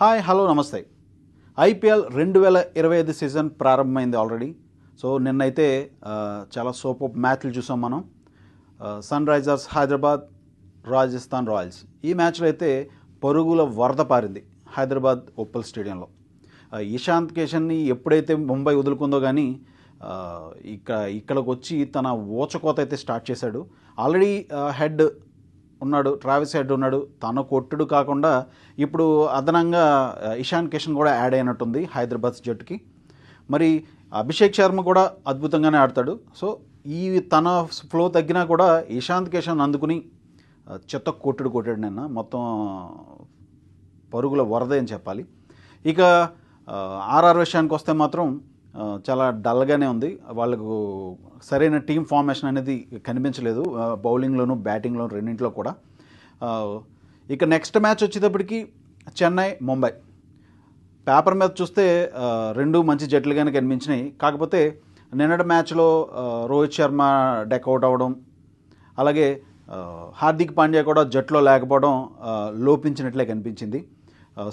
Hi hello నమస్తే. IPL రెండు వేల ఇరవై ఐదు సీజన్ ప్రారంభమైంది ఆల్రెడీ. సో నిన్నైతే చాలా సోప్ మ్యాచ్లు చూసాం మనం. Sunrisers Hyderabad Rajasthan Royals. ఈ మ్యాచ్లో అయితే పరుగుల వరద పారింది హైదరాబాద్ ఉప్పల్ స్టేడియంలో. ఇషాంత్ కిషన్ని ఎప్పుడైతే ముంబై వదులుకుందో కానీ ఇక్కడ ఇక్కడికి వచ్చి తన ఓచకోత అయితే స్టార్ట్ చేశాడు. ఆల్రెడీ హెడ్ ఉన్నాడు ట్రావిస్ హెడ్ ఉన్నాడు. తన కొట్టుడు కాకుండా ఇప్పుడు అదనంగా ఇషాన్ కిషన్ కూడా యాడ్ అయినట్టుంది హైదరాబాద్ జట్టుకి. మరి అభిషేక్ శర్మ కూడా అద్భుతంగానే ఆడతాడు. సో ఈ తన ఫ్లో తగ్గినా కూడా ఇషాంత్ కిషన్ అందుకుని చెత్త కొట్టుడు కొట్టాడు నిన్న. మొత్తం పరుగుల వరద అని చెప్పాలి. ఇక ఆర్ఆర్ విషయానికి వస్తే మాత్రం చాలా డల్గానే ఉంది. వాళ్ళకు సరైన టీం ఫార్మేషన్ అనేది కనిపించలేదు. బౌలింగ్లోను బ్యాటింగ్లోను రెండింటిలో కూడా. ఇక నెక్స్ట్ మ్యాచ్ వచ్చేటప్పటికి చెన్నై ముంబై. పేపర్ మీద చూస్తే రెండు మంచి జట్లుగానే కనిపించినాయి. కాకపోతే నిన్నటి మ్యాచ్లో రోహిత్ శర్మ డెకౌట్ అవ్వడం అలాగే హార్దిక్ పాండ్యా కూడా జట్లో లేకపోవడం లోపించినట్లే కనిపించింది.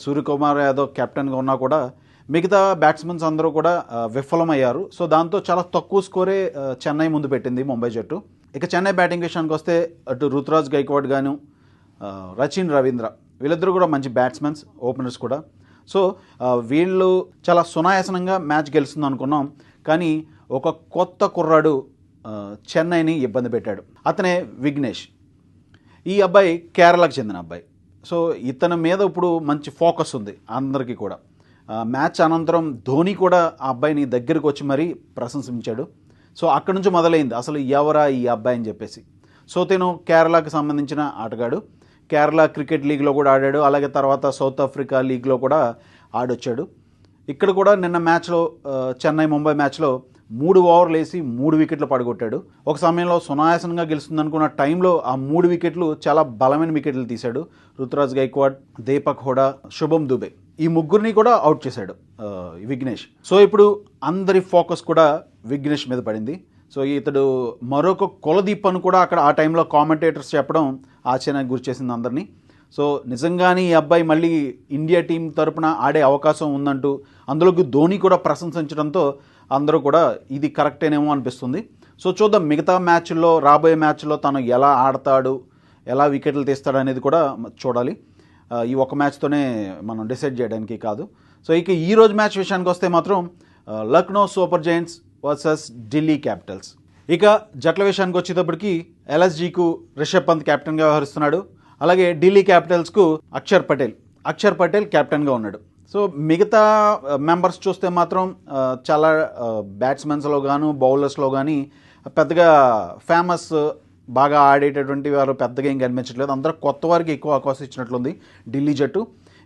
సూర్యకుమార్ యాదవ్ కెప్టెన్గా ఉన్నా కూడా మిగతా బ్యాట్స్మెన్స్ అందరూ కూడా విఫలమయ్యారు. సో దాంతో చాలా తక్కువ స్కోరే చెన్నై ముందు పెట్టింది ముంబై జట్టు. ఇక చెన్నై బ్యాటింగ్ విషయానికి వస్తే అటు రుతురాజ్ గైక్వాడ్ గాను రచిన్ రవీంద్ర వీళ్ళిద్దరూ కూడా మంచి బ్యాట్స్మెన్స్ ఓపెనర్స్ కూడా. సో వీళ్ళు చాలా సునాయాసనంగా మ్యాచ్ గెలుస్తుంది అనుకున్నాం. కానీ ఒక కొత్త కుర్రాడు చెన్నైని ఇబ్బంది పెట్టాడు. అతనే విఘ్నేష్. ఈ అబ్బాయి కేరళకు చెందిన అబ్బాయి. సో ఇతని మీద ఇప్పుడు మంచి ఫోకస్ ఉంది అందరికీ కూడా. మ్యాచ్ అనంతరం ధోని కూడా ఆ అబ్బాయిని దగ్గరకు వచ్చి మరీ ప్రశంసించాడు. సో అక్కడి నుంచి మొదలైంది. అసలు ఎవరా ఈ అబ్బాయి అని చెప్పేసి. సో తను కేరళకు సంబంధించిన ఆటగాడు. కేరళ క్రికెట్ లీగ్లో కూడా ఆడాడు. అలాగే తర్వాత సౌత్ ఆఫ్రికా లీగ్లో కూడా ఆడొచ్చాడు. ఇక్కడ కూడా నిన్న మ్యాచ్లో చెన్నై ముంబై మ్యాచ్లో మూడు ఓవర్లు వేసి మూడు వికెట్లు పడగొట్టాడు. ఒక సమయంలో సునాయాసనంగా గెలుస్తుందనుకున్న టైంలో ఆ మూడు వికెట్లు చాలా బలమైన వికెట్లు తీశాడు రుతురాజ్ గైక్వాడ్ దీపక్ హోడా శుభం దుబే. ఈ ముగ్గురిని కూడా అవుట్ చేశాడు విఘ్నేష్. సో ఇప్పుడు అందరి ఫోకస్ కూడా విఘ్నేష్ మీద పడింది. సో ఇతడు మరొక కులదీపను కూడా అక్కడ ఆ టైంలో కామెంటేటర్స్ చెప్పడం ఆశ్చర్యానికి గురిచేసింది అందరినీ. సో నిజంగానే ఈ అబ్బాయి మళ్ళీ ఇండియా టీం తరపున ఆడే అవకాశం ఉందంటూ అందులోకి ధోని కూడా ప్రశంసించడంతో అందరూ కూడా ఇది కరెక్టేనేమో అనిపిస్తుంది. సో చూద్దాం మిగతా మ్యాచ్ల్లో రాబోయే మ్యాచ్లో తను ఎలా ఆడతాడు ఎలా వికెట్లు తీస్తాడు అనేది కూడా చూడాలి. ఈ ఒక మ్యాచ్తోనే మనం డిసైడ్ చేయడానికి కాదు. సో ఇక ఈ రోజు మ్యాచ్ విషయానికి వస్తే మాత్రం Lucknow super giants versus Delhi capitals ఇక జట్ల విషయానికి వచ్చేటప్పటికి ఎల్ఎస్జీకు రిషబ్ పంత్ కెప్టెన్గా వ్యవహరిస్తున్నాడు. అలాగే ఢిల్లీ క్యాపిటల్స్కు అక్షర్ పటేల్. అక్షర్ పటేల్ కెప్టెన్గా ఉన్నాడు. సో మిగతా మెంబర్స్ చూస్తే మాత్రం చాలా బ్యాట్స్మెన్స్లో గాను బౌలర్స్లో కానీ పెద్దగా ఫేమస్ బాగా ఆడేటటువంటి వారు పెద్దగా ఏం కనిపించట్లేదు. అందరూ కొత్త వారికి ఎక్కువ అవకాశం ఇచ్చినట్లుంది ఢిల్లీ జట్టు.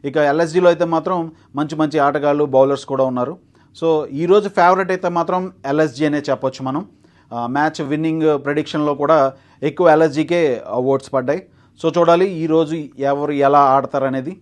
ఇక ఎల్ఎస్జీలో అయితే మాత్రం మంచి మంచి ఆటగాళ్ళు బౌలర్స్ కూడా ఉన్నారు. సో ఈరోజు ఫేవరెట్ అయితే మాత్రం ఎల్ఎస్జీ అనే చెప్పొచ్చు మనం. మ్యాచ్ విన్నింగ్ ప్రెడిక్షన్లో కూడా ఎక్కువ ఎల్ఎస్జీకే ఓట్స్ పడ్డాయి. సో చూడాలి ఈరోజు ఎవరు ఎలా ఆడతారనేది.